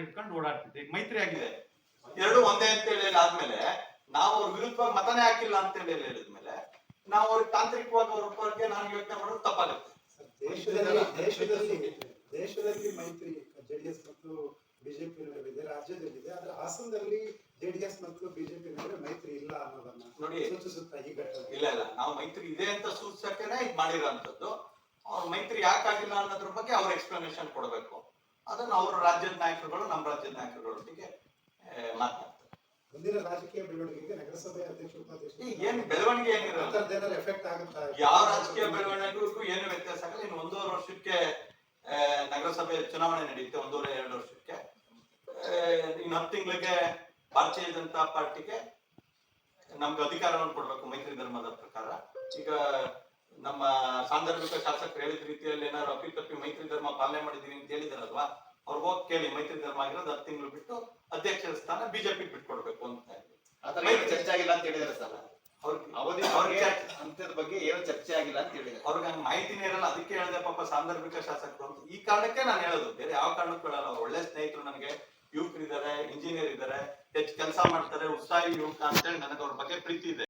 ಇಟ್ಕೊಂಡು ಓಡಾಡ್ತಿದ್ದೆ. ಈಗ ಮೈತ್ರಿ ಆಗಿದೆ. ಎರಡು ಒಂದೇ ಅಂತ ಹೇಳಿ ಆದ್ಮೇಲೆ ನಾವು ಅವ್ರ ವಿರುದ್ಧವಾಗಿ ಮತನೇ ಹಾಕಿಲ್ಲ ಅಂತ ಹೇಳಿ ಹೇಳಿದ್ಮೇಲೆ ನಾವು ಅವ್ರಿಗೆ ತಾಂತ್ರಿಕವಾಗಿ ಅವ್ರ ಬಗ್ಗೆ ನಾನು ಯೋಚನೆ ಮಾಡೋದು ತಪ್ಪಾಗುತ್ತೆ. ದೇಶದಲ್ಲಿ ದೇಶದಲ್ಲಿ ದೇಶದಲ್ಲಿ ಮೈತ್ರಿ ಜೆಡಿಎಸ್ ಮತ್ತು ಬಿಜೆಪಿ ನಡುವಿದೆ ರಾಜ್ಯದಲ್ಲಿದೆ ಆದ್ರೆ ಹಾಸನದಲ್ಲಿ ಜೆಡಿಎಸ್ ಮತ್ತು ಬಿಜೆಪಿ ನಡುವೆ ಮೈತ್ರಿ ಇಲ್ಲ ಅನ್ನೋದನ್ನ ನೋಡಿ ಸೂಚಿಸುತ್ತಾ ಈ ಘಟನೆ. ಇಲ್ಲ ಇಲ್ಲ. ನಾವು ಮೈತ್ರಿ ಇದೆ ಅಂತ ಸೂಚಿಸಕ್ಕೆ ಇದು ಮಾಡಿರೋಂಥದ್ದು. ಅವ್ರ ಮೈತ್ರಿ ಯಾಕಾಗಿಲ್ಲ ಅನ್ನೋದ್ರ ಬಗ್ಗೆ ಅವ್ರ ಎಕ್ಸ್ಪ್ಲನೇಷನ್ ಕೊಡಬೇಕು. ಅದನ್ನ ಅವ್ರ ರಾಜ್ಯದ ನಾಯಕರುಗಳು ನಮ್ಮ ರಾಜ್ಯದ ನಾಯಕರುಗಳೊಟ್ಟಿಗೆ ಮಾತನಾಡ್ತಾರೆ. ಮುಂದಿನ ರಾಜಕೀಯ ಬೆಳವಣಿಗೆಗೆ ನಗರಸಭೆ ಅಧ್ಯಕ್ಷ ಉಪಾಧ್ಯಕ್ಷ ಏನ್ ಬೆಳವಣಿಗೆ ಏನಿರಲ್ಲ. ಎಫೆಕ್ಟ್ ಆಗುತ್ತಾ? ಯಾವ ರಾಜಕೀಯ ಬೆಳವಣಿಗೆಗೂ ಏನು ವ್ಯತ್ಯಾಸ ಆಗಲ್ಲ. ಇನ್ನು ಒಂದೂವರೆ ವರ್ಷಕ್ಕೆ ನಗರಸಭೆ ಚುನಾವಣೆ ನಡೆಯುತ್ತೆ ಒಂದೂವರೆ ಎರಡು ವರ್ಷಕ್ಕೆ. ಇನ್ನು ಹತ್ತು ತಿಂಗಳಿಗೆ ಭಾರತೀಯ ಜನತಾ ಪಾರ್ಟಿಗೆ ನಮ್ಗೆ ಅಧಿಕಾರವನ್ನು ಕೊಡಬೇಕು ಮೈತ್ರಿ ಧರ್ಮದ ಪ್ರಕಾರ. ಈಗ ನಮ್ಮ ಸಾಂದರ್ಭಿಕ ಶಾಸಕರು ಹೇಳಿದ ರೀತಿಯಲ್ಲಿ ಏನಾದ್ರು ಅಪ್ಪಿತಪ್ಪಿ ಧರ್ಮ ಪಾಲನೆ ಮಾಡಿದೀವಿ ಅಂತ ಹೇಳಿದಾರಲ್ವಾ? ಅವ್ರಿಗೆ ಹೋಗಿ ಕೇಳಿ ಮೈತ್ರಿ ಧರ್ಮ ಆಗಿರೋದು ಹತ್ತು ತಿಂಗಳು ಬಿಟ್ಟು ಅಧ್ಯಕ್ಷರ ಸ್ಥಾನ ಬಿಜೆಪಿ ಬಿಟ್ಕೊಡ್ಬೇಕು ಅಂತ ಚರ್ಚೆ ಆಗಿಲ್ಲ ಅಂತ ಹೇಳಿದಾರೆ ಸರ್ ಅವ್ರಿಗೆ ಅವಧಿ ಅವ್ರಿಗೆ ಹಂತದ ಬಗ್ಗೆ ಏನು ಚರ್ಚೆ ಆಗಿಲ್ಲ ಅಂತ ಹೇಳಿದ್ರು ಅವ್ರಿಗೆ ಹಂಗ್ ಮಾಹಿತಿನೇ ಇರಲ್ಲ ಅದಕ್ಕೆ ಹೇಳಿದೆ ಪಾಪ ಸಾಂದರ್ಭಿಕ ಶಾಸಕರು ಅಂತ. ಈ ಕಾರಣಕ್ಕೆ ನಾನು ಹೇಳೋದು ಬೇರೆ ಯಾವ ಕಾರಣಕ್ಕೂ ಹೇಳಲ್ಲ. ಒಳ್ಳೆ ಸ್ನೇಹಿತರು ನನಗೆ ಯುವಕರಿದ್ದಾರೆ ಇಂಜಿನಿಯರ್ ಇದ್ದಾರೆ ಹೆಚ್ಚು ಕೆಲಸ ಮಾಡ್ತಾರೆ ಉತ್ಸಾಹಿ ಯುವಕ ಅಂತೇಳಿ ನನಗೆ ಅವ್ರ ಬಗ್ಗೆ ಪ್ರೀತಿ ಇದೆ.